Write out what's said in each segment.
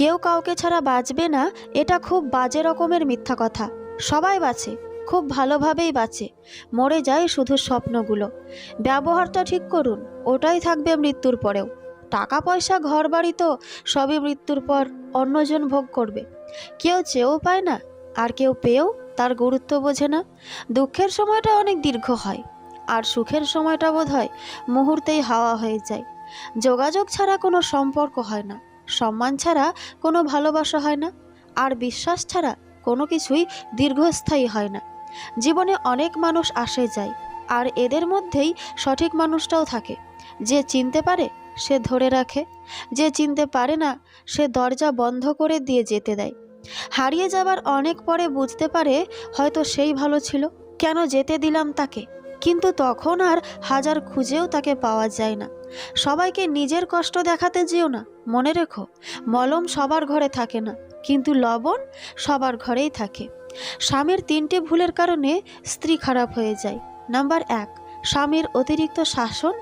কেউ কাউকে ছাড়া বাঁচবে না, এটা খুব বাজে রকমের মিথ্যা কথা। সবাই বাঁচে, খুব ভালোভাবেই বাঁচে। মরে যায় শুধু স্বপ্নগুলো। ব্যবহারটা ঠিক করুন, ওটাই থাকবে মৃত্যুর পরেও। টাকা পয়সা ঘর বাড়ি তো সবই মৃত্যুর পর অন্যজন ভোগ করবে। কেউ চেয়েও পায় না, আর কেউ পেয়েও তার গুরুত্ব বোঝে না। দুঃখের সময়টা অনেক দীর্ঘ হয়, আর সুখের সময়টা বোধ হয় মুহূর্তেই হাওয়া হয়ে যায়। যোগাযোগ ছাড়া কোনো সম্পর্ক হয় না। সম্মান ছাড়া কোনো ভালোবাসা হয় না, আর বিশ্বাস ছাড়া কোনো কিছুই দীর্ঘস্থায়ী হয় না। জীবনে অনেক মানুষ আসে যায়, আর এদের মধ্যেই সঠিক মানুষটাও থাকে। যে চিনতে পারে, সে ধরে রাখে। যে চিনতে পারে না, সে দরজা বন্ধ করে দিয়ে যেতে দেয়। হারিয়ে যাবার অনেক পরে বুঝতে পারে, হয়তো সেই ভালো ছিল। কেন যেতে দিলাম তাকে? কিন্তু তখন আর হাজার খুঁজেও তাকে পাওয়া যায় না। সবাইকে নিজের কষ্ট দেখাতে যেও না, মনে রেখো, মলম সবার ঘরে থাকে না, কিন্তু লবণ সবার ঘরেই থাকে। স্বামীর তিনটে ভুলের কারণে স্ত্রী খারাপ হয়ে যায়। নাম্বার এক, স্বামীর অতিরিক্ত শাসন।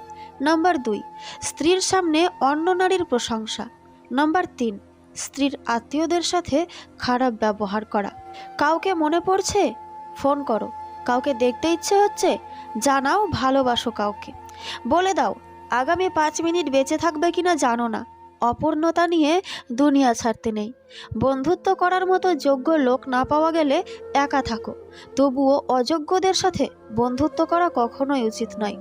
নাম্বার দুই, স্ত্রীর সামনে অন্য নারীর প্রশংসা। নাম্বার তিন, স্ত্রীর আত্মীয়দের সাথে খারাপ ব্যবহার করা। কাউকে মনে পড়ছে? ফোন করো। কাউকে দেখতে ইচ্ছে হচ্ছে? জানাও, ভালোবাসো কাউকে। বলে দাও আগামী পাঁচ মিনিট বেঁচে থাকবে কিনা জানো না। অপূর্ণতা নিয়ে দুনিয়া ছাড়তে নেই। বন্ধুত্ব করার মতো যোগ্য লোক না পাওয়া গেলে একা থাকো। তবুও অযোগ্যদের সাথে বন্ধুত্ব করা কখনোই উচিত নয়।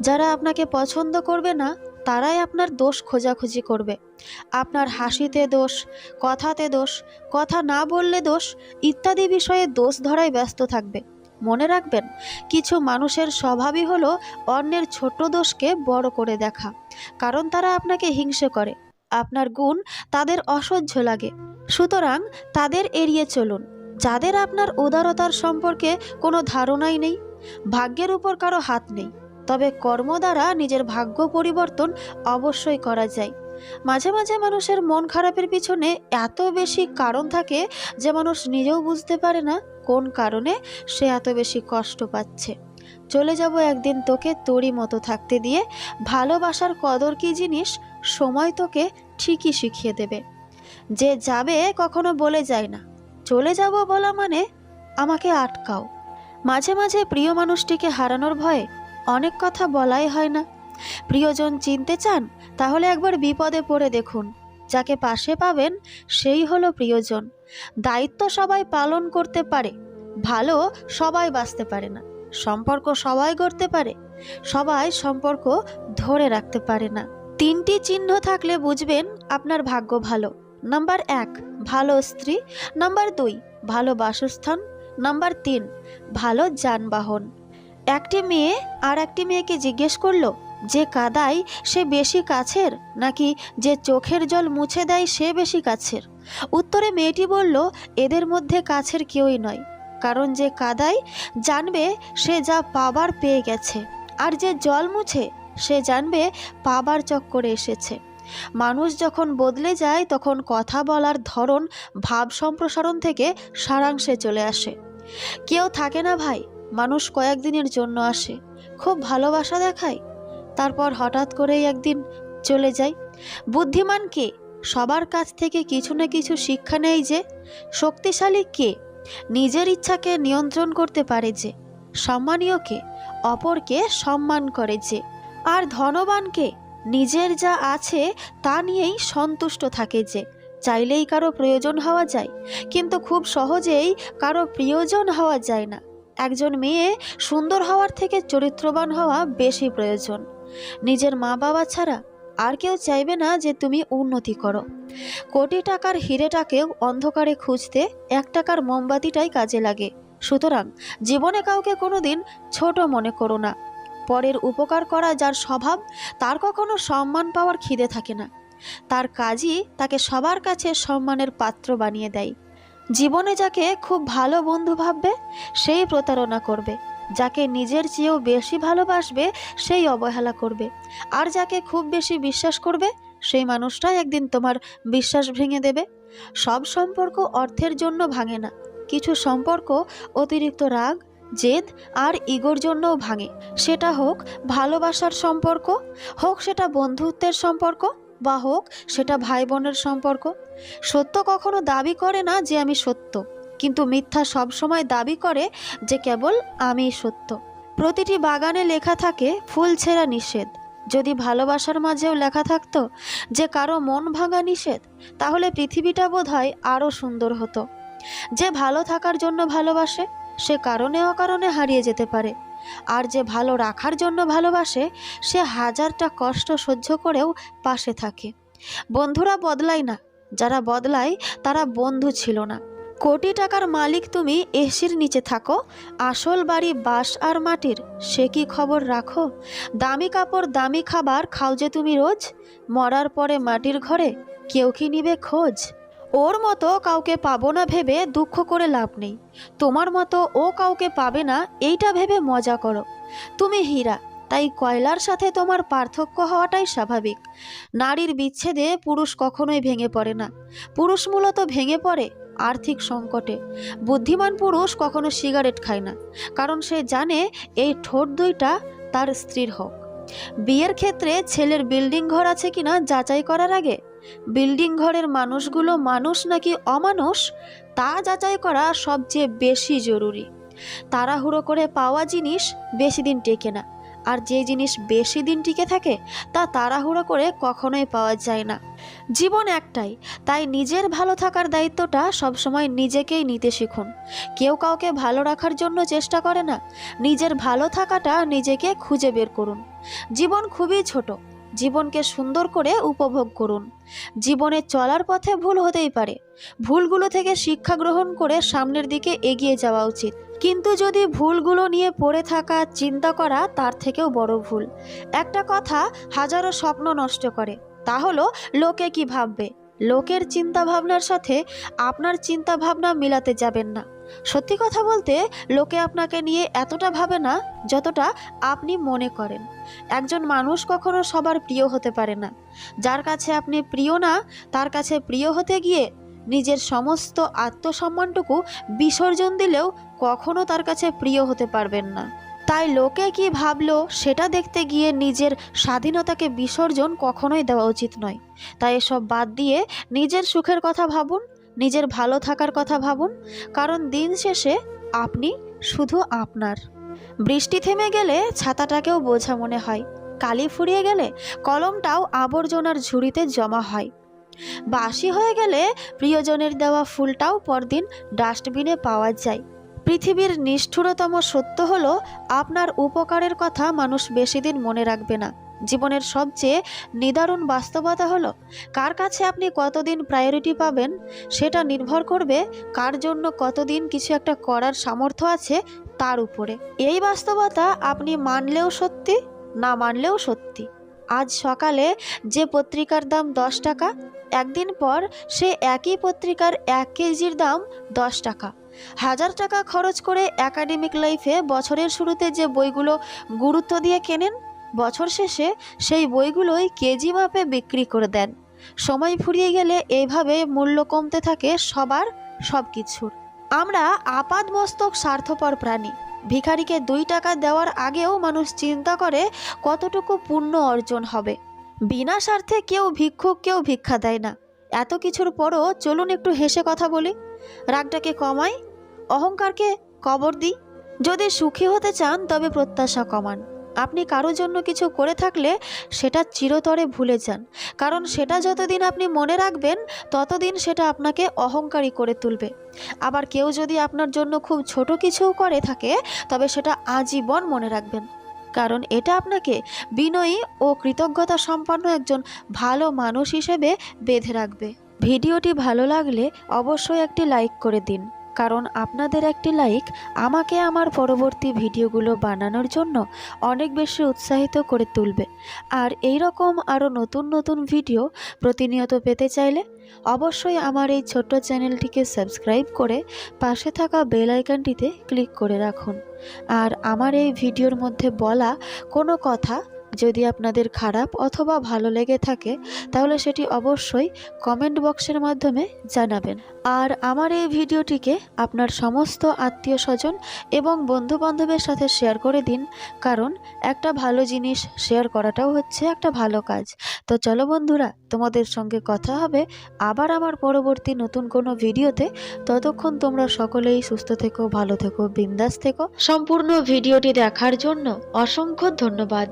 যারা আপনাকে পছন্দ করবে না, তারাই আপনার দোষ খোঁজাখুঁজি করবে। আপনার হাসিতে দোষ, কথাতে দোষ, কথা না বললে দোষ, ইত্যাদি বিষয়ে দোষ ধরায় ব্যস্ত থাকবে। মনে রাখবেন, কিছু মানুষের স্বভাবই হলো অন্যের ছোট দোষকে বড় করে দেখা। কারণ তারা আপনাকে হিংসে করে। আপনার গুণ তাদের অসহ্য লাগে। সুতরাং তাদের এড়িয়ে চলুন। যাদের আপনার উদারতার সম্পর্কে কোনো ধারণাই নেই, ভাগ্যের উপর কারও হাত নেই। তবে কর্ম দ্বারা নিজের ভাগ্য পরিবর্তন অবশ্যই করা যায়। মাঝে মাঝে মানুষের মন খারাপের পিছনে এত বেশি কারণ থাকে যে মানুষ নিজেও বুঝতে পারে না কোন কারণে সে এত বেশি কষ্ট পাচ্ছে। চলে যাব একদিন তোকে তোরই মতো থাকতে দিয়ে, ভালোবাসার কদর কি জিনিস সময় তোকে ঠিকই শিখিয়ে দেবে। যে যাবে কখনো বলে যায় না। চলে যাব বলা মানে আমাকে আটকাও। মাঝে মাঝে প্রিয় মানুষটিকে হারানোর ভয়ে অনেক কথা বলাই হয় না। প্রিয়জন চিনতে চান, তাহলে একবার বিপদে পড়ে দেখুন। যাকে পাশে পাবেন, সেই হলো প্রিয়জন। দায়িত্ব সবাই পালন করতে পারে, ভালো সবাই বাঁচতে পারে না। সম্পর্ক সবাই করতে পারে, সবাই সম্পর্ক ধরে রাখতে পারে না। তিনটি চিহ্ন থাকলে বুঝবেন আপনার ভাগ্য ভালো। নাম্বার এক, ভালো স্ত্রী। নাম্বার দুই, ভালো বাসস্থান। নাম্বার তিন, ভালো যানবাহন। একটি মেয়ে আর একটি মেয়েকে জিজ্ঞেস করল যে কাদায় সে বেশি কাছের নাকি যে চোখের জল মুছে দেয় সে বেশি কাছের? উত্তরে মেয়েটি বলল, এদের মধ্যে কাছের কেউই নয়। কারণ যে কাদায় জানবে সে যা পাবার পেয়ে গেছে, আর যে জল মুছে সে জানবে পাবার চক্করে এসেছে। মানুষ যখন বদলে যায়, তখন কথা বলার ধরন, ভাব সম্প্রসারণ থেকে সারাংশে চলে আসে। কেউ থাকে না ভাই, মানুষ কয়েকদিনের জন্য আসে। খুব ভালোবাসা দেখায়। তারপর হঠাৎ করেই একদিন চলে যায় বুদ্ধিমান কে? সবার কাছ থেকে কিছু না কিছু শিক্ষা নেই যে, শক্তিশালী কে? নিজের ইচ্ছাকে নিয়ন্ত্রণ করতে পারে যে, সম্মানীয় কে? অপরকে সম্মান করে যে, আর ধনবানকে নিজের যা আছে তা নিয়েই সন্তুষ্ট থাকে যে, চাইলেই কারও প্রয়োজন হওয়া যায়, কিন্তু খুব সহজেই কারও প্রিয়জন হওয়া যায় না। একজন মেয়ে সুন্দর হওয়ার থেকে চরিত্রবান হওয়া বেশি প্রয়োজন। নিজের মা বাবা ছাড়া আর কেউ চাইবে না যে তুমি উন্নতি করো। কোটি টাকার হিরেটাকেও অন্ধকারে খুঁজতে এক টাকার মোমবাতিটাই কাজে লাগে। সুতরাং জীবনে কাউকে কোনোদিন ছোট মনে করো না। পরের উপকার করা যার স্বভাব, তার কখনো সম্মান পাওয়ার খিদে থাকে না। তার কাজই তাকে সবার কাছে সম্মানের পাত্র বানিয়ে দেয়। জীবনে যাকে খুব ভালো বন্ধু ভাববে, সেই প্রতারণা করবে। যাকে নিজের চেয়েও বেশি ভালোবাসবে, সেই অবহেলা করবে। আর যাকে খুব বেশি বিশ্বাস করবে, সেই মানুষটাই একদিন তোমার বিশ্বাস ভেঙে দেবে। সব সম্পর্ক অর্থের জন্য ভাঙে না। কিছু সম্পর্ক অতিরিক্ত রাগ, জেদ আর ইগোর জন্যও ভাঙে। সেটা হোক ভালোবাসার সম্পর্ক, হোক সেটা বন্ধুত্বের সম্পর্ক, বা হোক সেটা ভাই বোনের সম্পর্ক। সত্য কখনো দাবি করে না যে আমি সত্য। কিন্তু মিথ্যা সবসময় দাবি করে যে কেবল আমি সত্য। প্রতিটি বাগানে লেখা থাকে, ফুল ছেঁড়া নিষেধ। যদি ভালোবাসার মাঝেও লেখা থাকতো যে কারও মন ভাঙা নিষেধ, তাহলে পৃথিবীটা বোধ হয় আরও সুন্দর হতো। যে ভালো থাকার জন্য ভালোবাসে, সে কারণে অকারণে হারিয়ে যেতে পারে। আর যে ভালো রাখার জন্য ভালোবাসে, সে হাজারটা কষ্ট সহ্য করেও পাশে থাকে। বন্ধুরা বদলায় না। যারা বদলায়, তারা বন্ধু ছিল না। কোটি টাকার মালিক তুমি, এসির নিচে থাকো। আসল বাড়ি বাঁশ আর মাটির, সে কি খবর রাখো? দামি কাপড়, দামি খাবার খাও যে তুমি রোজ। মরার পরে মাটির ঘরে কেউ কি নিবে খোঁজ? ওর মতো কাউকে পাবো না ভেবে দুঃখ করে লাভ নেই। তোমার মতো ও কাউকে পাবে না, এইটা ভেবে মজা করো। তুমি হীরা, তাই কয়লার সাথে তোমার পার্থক্য হওয়াটাই স্বাভাবিক। নারীর বিচ্ছেদে পুরুষ কখনোই ভেঙে পড়ে না। পুরুষ মূলত ভেঙে পড়ে আর্থিক সংকটে। বুদ্ধিমান পুরুষ কখনো সিগারেট খায় না, কারণ সে জানে এই ঠোঁট দুইটা তার স্ত্রীর হোক। বিয়ের ক্ষেত্রে ছেলের বিল্ডিং ঘর আছে কিনা যাচাই করার আগে, বিল্ডিং ঘরের মানুষগুলো মানুষ নাকি অমানুষ, তা যাচাই করা সবচেয়ে বেশি জরুরি। তাড়াহুড়ো করে পাওয়া জিনিস বেশি দিন টেকে না। আর যে জিনিস বেশি দিন টিকে থাকে, তা তাড়াহুড়ো করে কখনোই পাওয়া যায় না। জীবন একটাই, তাই নিজের ভালো থাকার দায়িত্বটা সবসময় নিজেকেই নিতে শিখুন। কেউ কাউকে ভালো রাখার জন্য চেষ্টা করে না, নিজের ভালো থাকাটা নিজেকে খুঁজে বের করুন। জীবন খুবই ছোট জীবনকে সুন্দর করে উপভোগ করুন। জীবনে চলার পথে ভুল হতেই পারে। ভুলগুলো থেকে শিক্ষা গ্রহণ করে সামনের দিকে এগিয়ে যাওয়া উচিত। কিন্তু যদি ভুলগুলো নিয়ে পড়ে থাকা, চিন্তা করা তার থেকেও বড় ভুল। একটা কথা হাজারো স্বপ্ন নষ্ট করে। তা হলো, লোকে কি ভাববে? লোকের চিন্তা ভাবনার সাথে আপনার চিন্তা ভাবনা মিলাতে যাবেন না। সত্যি কথা বলতে, লোকে আপনাকে নিয়ে এতটা ভাবে না, যতটা আপনি মনে করেন। একজন মানুষ কখনো সবার প্রিয় হতে পারে না। যার কাছে আপনি প্রিয় না, তার কাছে প্রিয় হতে গিয়ে নিজের সমস্ত আত্মসম্মানটুকু বিসর্জন দিলেও কখনো তার কাছে প্রিয় হতে পারবেন না। তাই লোকে কি ভাবলো সেটা দেখতে গিয়ে নিজের স্বাধীনতাকে বিসর্জন কখনোই দেওয়া উচিত নয়। তাই এসব বাদ দিয়ে নিজের সুখের কথা ভাবুন, নিজের ভালো থাকার কথা ভাবুন, কারণ দিন শেষে আপনি শুধু আপনার। বৃষ্টি থেমে গেলে ছাতাটাকেও বোঝা মনে হয়, কালি ফুরিয়ে গেলে কলমটাও আবর্জনার ঝুড়িতে জমা হয়। বাসি হয়ে গেলে প্রিয়জনের দেওয়া ফুলটাও পরদিন ডাস্টবিনে পাওয়া যায়। পৃথিবীর নিষ্ঠুরতম সত্য হলো, আপনার উপকারের কথা মানুষ বেশি দিন মনে রাখবে না। জীবনের সবচেয়ে নিদারুণ বাস্তবতা হলো, কার কাছে আপনি কতদিন প্রায়োরিটি পাবেন, সেটা নির্ভর করবে কার জন্য কতদিন কিছু একটা করার সামর্থ্য আছে তার উপরে। এই বাস্তবতা আপনি মানলেও সত্যি, না মানলেও সত্যি। আজ সকালে যে পত্রিকার দাম দশ টাকা, একদিন পর সে একই পত্রিকার এক কেজির দাম দশ টাকা। হাজার টাকা খরচ করে একাডেমিক লাইফে বছরের শুরুতে যে বইগুলো গুরুত্ব দিয়ে কেনেন, বছর শেষে সেই বইগুলোই কেজি মাপে বিক্রি করে দেন। সময় ফুরিয়ে গেলে এইভাবে মূল্য কমতে থাকে সবার সব কিছুর আমরা আপাদ মস্তক স্বার্থপর প্রাণী। ভিখারিকে দুই টাকা দেওয়ার আগেও মানুষ চিন্তা করে কতটুকু পুণ্য অর্জন হবে। বিনা স্বার্থে কেউ ভিক্ষুক, কেউ ভিক্ষা দেয় না। এত কিছুর পরও চলুন একটু হেসে কথা বলি। রাগটাকে কমাই অহংকারকে কবর দিই। যদি সুখী হতে চান, তবে প্রত্যাশা কমান। আপনি কারও জন্য কিছু করে থাকলে সেটা চিরতরে ভুলে যান। কারণ সেটা যতদিন আপনি মনে রাখবেন, ততদিন সেটা আপনাকে অহংকারী করে তুলবে। আবার কেউ যদি আপনার জন্য খুব ছোট কিছু করে থাকে, তবে সেটা আজীবন মনে রাখবেন। কারণ এটা আপনাকে বিনয়ী ও কৃতজ্ঞতা সম্পন্ন একজন ভালো মানুষ হিসেবে বেঁধে রাখবে। ভিডিওটি ভালো লাগলে অবশ্যই একটি লাইক করে দিন, কারণ আপনাদের একটি লাইক আমাকে আমার পরবর্তী ভিডিওগুলো বানানোর জন্য অনেক বেশি উৎসাহিত করে তুলবে। আর এই রকম আরও নতুন নতুন ভিডিও প্রতিনিয়ত পেতে চাইলে অবশ্যই আমার এই ছোট্ট চ্যানেলটিকে সাবস্ক্রাইব করে পাশে থাকা বেল আইকনটিতে ক্লিক করে রাখুন। আর আমার এই ভিডিওর মধ্যে বলা কোনো কথা যদি আপনাদের খারাপ অথবা ভালো লেগে থাকে, তাহলে সেটি অবশ্যই কমেন্ট বক্সের মাধ্যমে জানাবেন। আর আমার এই ভিডিওটিকে আপনার সমস্ত আত্মীয় স্বজন এবং বন্ধু বান্ধবের সাথে শেয়ার করে দিন, কারণ একটা ভালো জিনিস শেয়ার করাটাও হচ্ছে একটা ভালো কাজ। তো চলো বন্ধুরা, তোমাদের সঙ্গে কথা হবে আবার আমার পরবর্তী নতুন কোনো ভিডিওতে। ততক্ষণ তোমরা সকলেই সুস্থ থেকো, ভালো থেকো, বিন্দাস থেকো। সম্পূর্ণ ভিডিওটি দেখার জন্য অসংখ্য ধন্যবাদ।